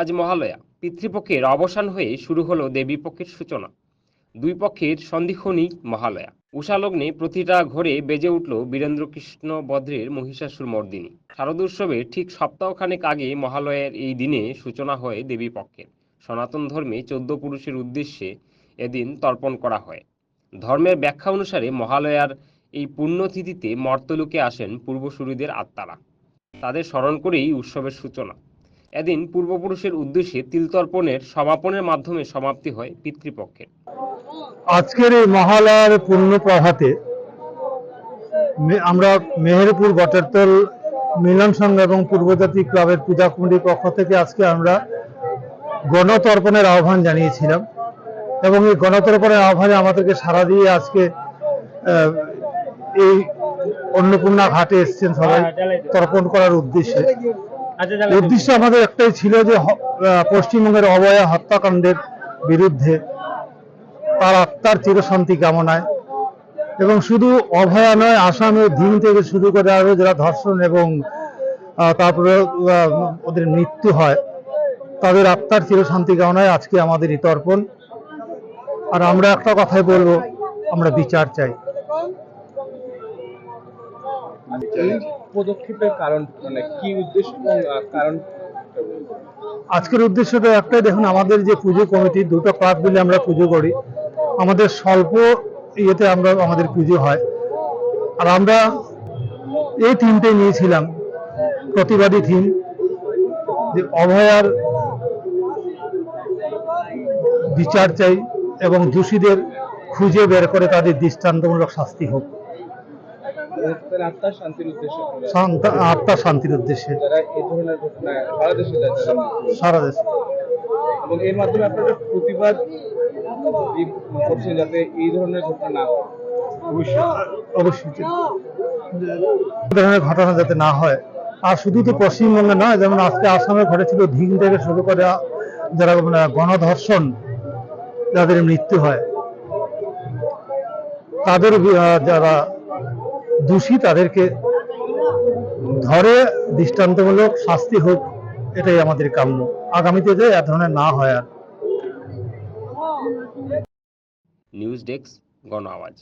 আজ মহালয়া। পিতৃপক্ষের অবসান হয়ে শুরু হলো দেবীপক্ষের সূচনা। দুই পক্ষের সন্ধিক্ষণই মহালয়া। উষালগ্নে প্রতিটা ঘরে বেজে উঠল বীরেন্দ্রকৃষ্ণ বদ্রের মহিষাসুর মর্দিনী। শারদোৎসবের ঠিক সপ্তাহখানেক আগে মহালয়ার এই দিনে সূচনা হয় দেবীপক্ষের সনাতন ধর্মে চোদ্দ পুরুষের উদ্দেশ্যে এদিন তর্পণ করা হয়। ধর্মের ব্যাখ্যা অনুসারে মহালয়ার এই পুণ্যতিথিতে মর্তলোকে আসেন পূর্বসূরীদের আত্মারা। তাদের স্মরণ করেই উৎসবের সূচনা। এদিন পূর্বপুরুষের উদ্দেশ্যে তিলতর্পণের সমাপনের মাধ্যমে সমাপ্তি হয় পিতৃপক্ষের। আজকের এই মহালয়ার পূর্ণ প্রভাতে আমরা মেহেরপুর বটেরতল মিলন সংঘ এবং পূর্বজাতি ক্লাবের পূজা কমিটির পক্ষ থেকে আজকে আমরা গণতর্পণের আহ্বান জানিয়েছিলাম এবং এই গণতর্পণের আহ্বানে আমাদেরকে সারা দিয়ে আজকে আহ, এই অন্নপূর্ণা ঘাটে এসছেন সবাই তর্পণ করার উদ্দেশ্যে। উদ্দেশ্য আমাদের একটাই ছিল যে পশ্চিমবঙ্গের অবয়া হত্যাকাণ্ডের বিরুদ্ধে তার আত্মার চিরশান্তি কামনায়। এবং শুধু অভয়া নয় আসামের দিন থেকে শুরু করে আরও যারা ধর্ষণ এবং তারপরে ওদের মৃত্যু হয়, তাদের আত্মার চিরশান্তি কামনায় আজকে আমাদের এই তর্পণ। আর আমরা একটা কথাই বলব, আমরা বিচার চাই। এই পদক্ষেপের কারণ মানে কি উদ্দেশ্য এবং কারণ? আজকের উদ্দেশ্যটা একটাই দেখুন আমাদের যে পুজো কমিটি দুটো ক্লাব মিলে আমরা পুজো করি। আমাদের স্বল্প ইয়েতে আমরা আমাদের পুজো হয়। আর আমরা এই থিমটাই নিয়েছিলাম প্রতিবাদী থিম যে অভয়ার বিচার চাই এবং দোষীদের খুঁজে বের করে তাদের দৃষ্টান্তমূলক শাস্তি হোক। আত্মার শান্তির উদ্দেশ্য সারা দেশে এবং এর মাধ্যমে আপনারা প্রতিবাদ করছেন যাতে এই ধরনের ঘটনা না অবশ্যই ধরনের ঘটনা যাতে না হয়। আর শুধু তো পশ্চিমবঙ্গে নয় যেমন আজকে আসামে ঘটেছিল ধিং থেকে শুরু করে যারা মানে গণধর্ষণ যাদের মৃত্যু হয় তাদের যারা দোষী তাদেরকে ধরে, দৃষ্টান্তমূলক শাস্তি হোক, এটাই আমাদের কাম্য। আগামীতে যে এক ধরনের না হয় আর। নিউজ ডেস্ক গণ আওয়াজ।